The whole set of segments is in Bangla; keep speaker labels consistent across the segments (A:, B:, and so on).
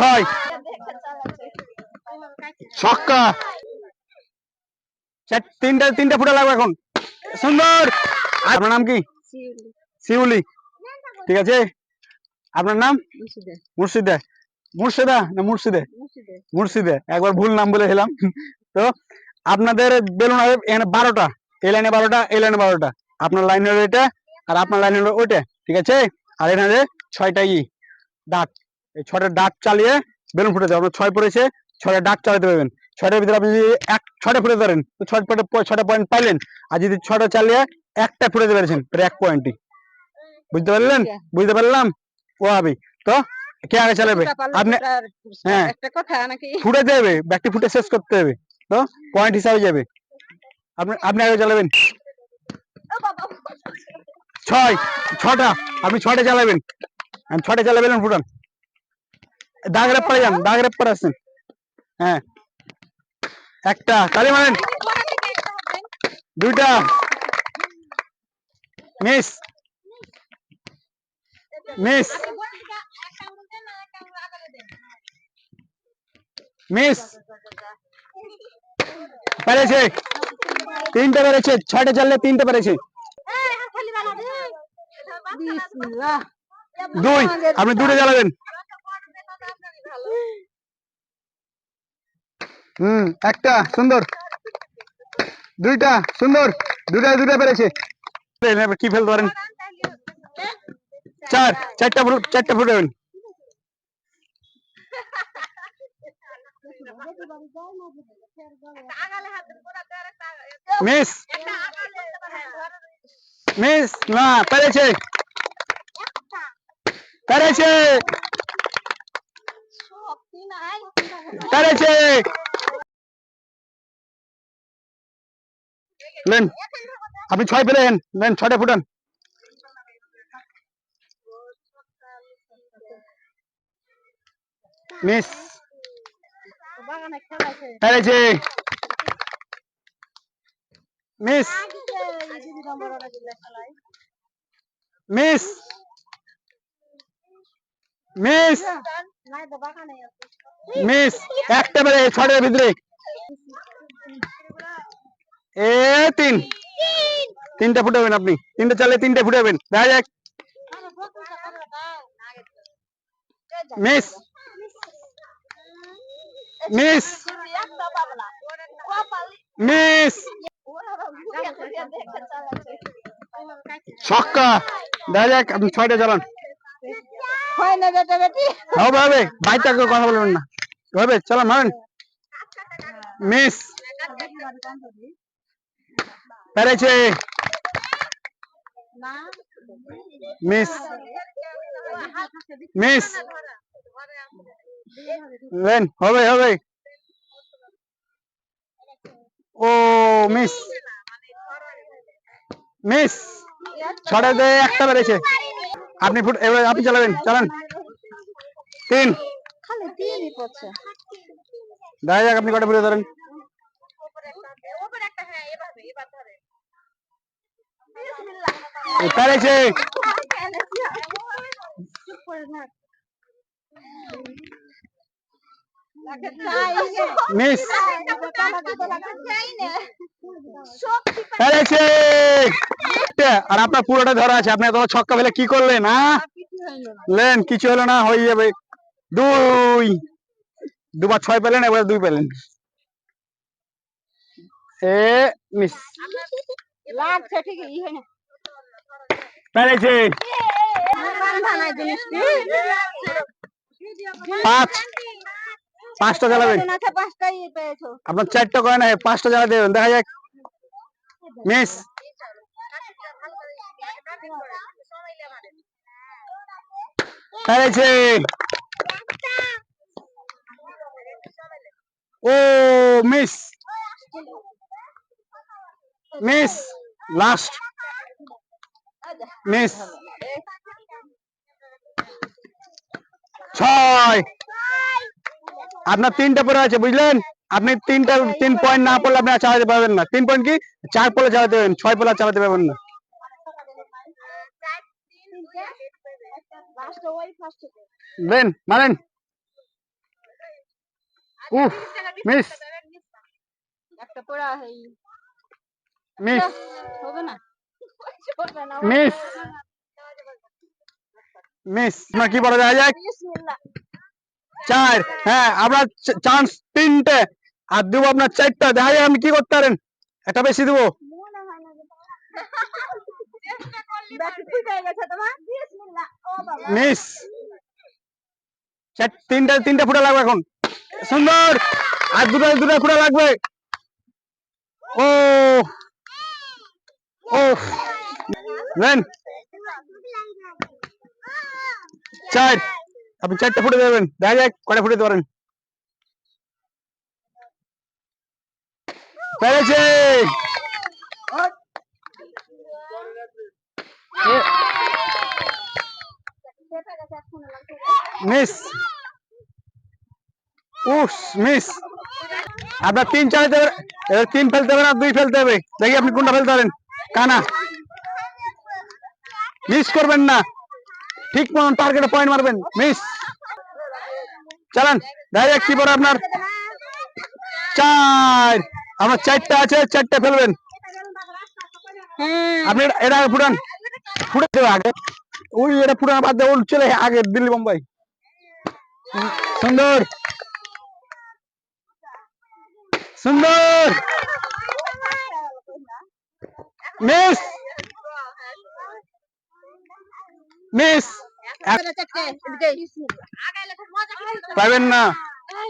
A: ছয় ছক্কা। তিনটা তিনটা লাগবে এখন। সুন্দর। আপনার নাম কি? শিউলি। ঠিক আছে? আপনার নাম? মুর্শিদা। মুর্শিদা না মুর্শিদে? মুর্শিদে। একবার ভুল নাম বলে এলাম। তো, আপনাদের বেলুন হবে এখানে বারোটা। এই লাইনে বারোটা, এই লাইনে বারোটা। আপনার লাইন হলো এটা আর আপনার লাইন হলো ওইটা। ঠিক আছে? আর এখানে ছয়টা ই। ডাট এই ছয়টা ডাট চালিয়ে বেলুন ফুটে দেবে। আপনার ছয় পড়েছে ছয়টা ডাট চালাতে পারবেন। ছয়টার ভিতরে আপনি যদি এক ছটা ফুটে ধরেন তো ছয় পয়েন্ট ছয়টা পয়েন্ট পাইলেন আর যদি ছটা চালিয়ে একটা ফুটে পেরেছেন এক পয়েন্টই। বুঝতে পারলেন? বুঝতে পারলাম? ও হবে তো কে আগে চালাবে? আপনি হ্যাঁ।
B: একটা কথা নাকি?
A: ফুটে দেবে ব্যাগটি ফুটে শেষ করতে হবে। তো পয়েন্ট হিসাবে যাবে। আপনি আপনি আগে চালাবেন। ছয় ছটা। আপনি ছটা চালাবেন। আমি ছয়টা চালাবেন ফুটান। দাগ রেপ পরে যান দাগ রেপ পরে আসছেন হ্যাঁ। একটা তালি মারেন। দুইটা। মিস। মিস। মিস। পেরেছে। তিনটে পেরেছে ছয়টা চাললে তিনটে পেরেছে। দুই আপনি দুটো চালাবেন হুম, একটা, সুন্দর। দুইটা, সুন্দর। দুটা দুটা পেরেছে। কি ফেলতে পারেন চার, চারটা ফুট চারটা ফুট হবেন মিস মিস, না, পেরেছে। পেরেছে। পেরেছে। নেন, আপনি ছয় পেলেন নেন ছয়টা ফুটান। মিস। মিস। মিস। মিস। একটা বেড়ে ছটার ভিতরে। এ, তিন। তিনটা ফুটাবেন আপনি। তিনটা চালে তিনটা ফুটাবেন। দেখা যাক। মিস। মিস। মিস। ছক্কা। দেখা যাক, আপনি ছয়টা চালান। হবে হবে। বাইরে থাকবে কথা বলবেন না। হবে চলো মারেন। মিস। পেরেছে। মিস। মিস। হবে হবে। ও মিস। মিস। ছটা দিয়ে একটা বেড়েছে আপনি ফুট এবার আপনি চালাবেন চালান। তিন। দেখা যাক আপনি কটা ফুটে ধরেন। পেরেছে আর আপনার পুরোটা ধরা আছে। আপনি এত ছক্কা ফেলে কি করলেন হ্যাঁ লেন, কিছু হলো না, হয়ে যাবে। দুই। দুবার ছয় পেলেন, এবার দুই পেলেন। এ, মিস।
B: লাগছে ঠিক ই হয় না।
A: পেরেছে পাঁচ। পাঁচটা চালাবেন আপনার চারটা করে না পাঁচটা দেবেন দেখা যাক। মিস। পেরেছে ও মিস। মিস লাস্ট মিস ছয়। আপনার তিনটা পরে আছে বুঝলেন? আপনি তিনটা তিন পয়েন্ট না পড়লে আপনি চালাতে পারবেন না। তিন পয়েন্ট কি? চার পলে চালাতে পারবেন ছয় পলে আর চালাতে পারবেন না। দেন মারেন। উফ মিস
B: একটা পড়া
A: মিস
B: হবে না।
A: মিস মিস আপনার কি বলা যায়? যাক চার হ্যাঁ আপনার চান্স তিনটে। আর দেবো আপনার চারটা। দেখা যায় আপনি কি করতে পারেন। একটা বেশি দেবো। মিস তিনটা তিনটা ফুটা লাগবে এখন। সুন্দর। আর দুটো দুটো ফুটা লাগবে। ও। ও। নেন চার আপনি চারটা ফুটে দেবেন দেখা যাক কটা ফুটে পারেন পেরেছে মিস উস মিস আপনার তিন চালাতে তিন ফেলতে হবে না দুই ফেলতে হবে দেখি আপনি কোনটা ফেলতে পারেন কানা মিস করবেন না। ঠিক মতন টার্গেটে পয়েন্ট মারবেন। মিস চালান। কি পরে আপনার। চার। আমার চারটা আছে চারটা ফেলবেন। আপনি এটা- আগে ফুটান। ফুটে দেবে আগে। ওই এটা ফুটানো বাদ দিয়ে চলে আগে দিল্লি বোম্বাই সুন্দর। সুন্দর। মিস মিস পাবেন না।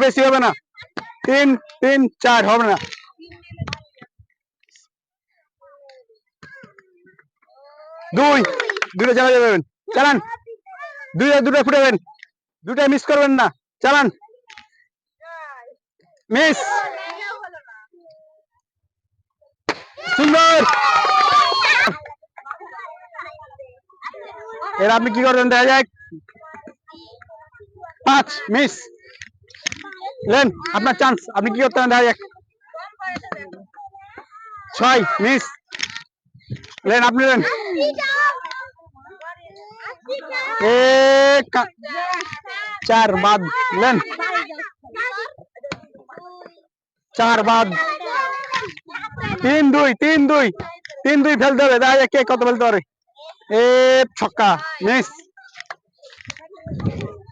A: বেশি হবে না। তিন তিন চার হবে না। দুই দুটো চালা যাবেন। চালান। দুইটা দুটো ফুটাবেন দুটা মিস করবেন না। চালান। মিস সুন্দর! এর আপনি কি করবেন দেখা যাক। পাঁচ মিস লেন, আপনার চান্স আপনি কি করতে দেখা যাক। ছয় মিস লেন, আপনি লেন। এ, কা- চার বাদ। লেন। চার বাদ। তিন দুই তিন দুই। তিন দুই ফেলতে হবে, দেখা যাক কে কত ফেলতে পারে। এ ছক্কা মিস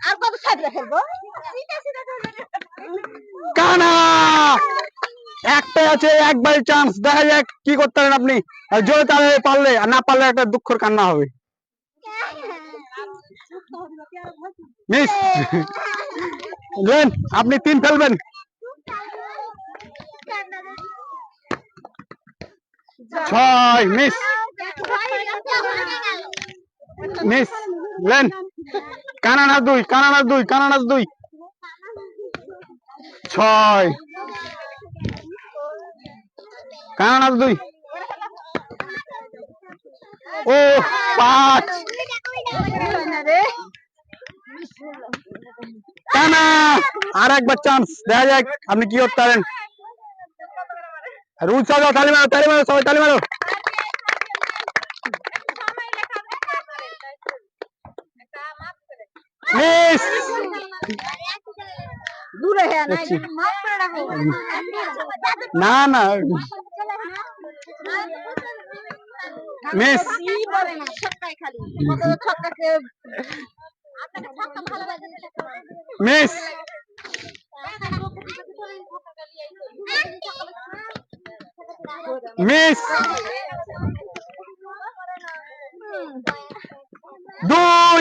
B: আর কত সাইডে খেলব?
A: কানা! একটাই আছে একবার চান্স। দেখা যাক কি করতে পারেন আপনি। আর জোরে তাহলে পারলে আর না পারলে একটা দুঃখর কান্না হবে। মিস আপনি তিন ফেলবেন। ছয় মিস মিস লেন কানানা দুই কানানা দুই কানানা দুই ছয় কানানা দুই ও পাঁচ কানা আর একবার চান্স দেখা যাক আপনি কি করতে পারেন রুল সাজা তালি মারো তালি মারো সবাই তালি মারো।
B: না
A: না মিস মিস মিস দুই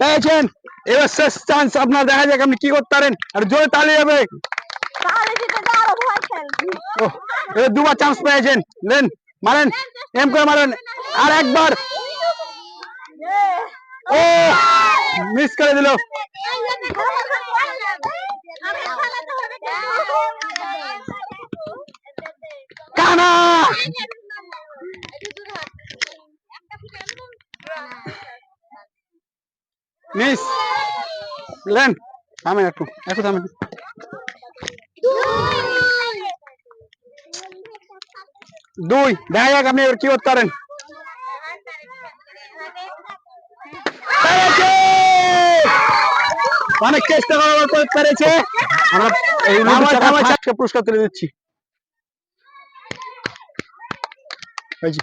A: পেয়েছেন এবার শেষ চান্স আপনার দেখা যাক আপনি কি করতে পারেন আর জোরে তালি যাবে
B: তাহলে জিতে তো আরও ভয় খেলবি
A: ওহ, এবার দুবার চান্স পেয়েছেন লেন মারেন এম করে মারেন আর একবার ও মিস করে দিল মিস লেন থামেন একটু একটু থামেন দুই দেখা যাক আপনি এবার কি করতে পারেন অনেক চেষ্টা করার পর পেরেছে আমরা পুরস্কার তুলে দিচ্ছি। এই যে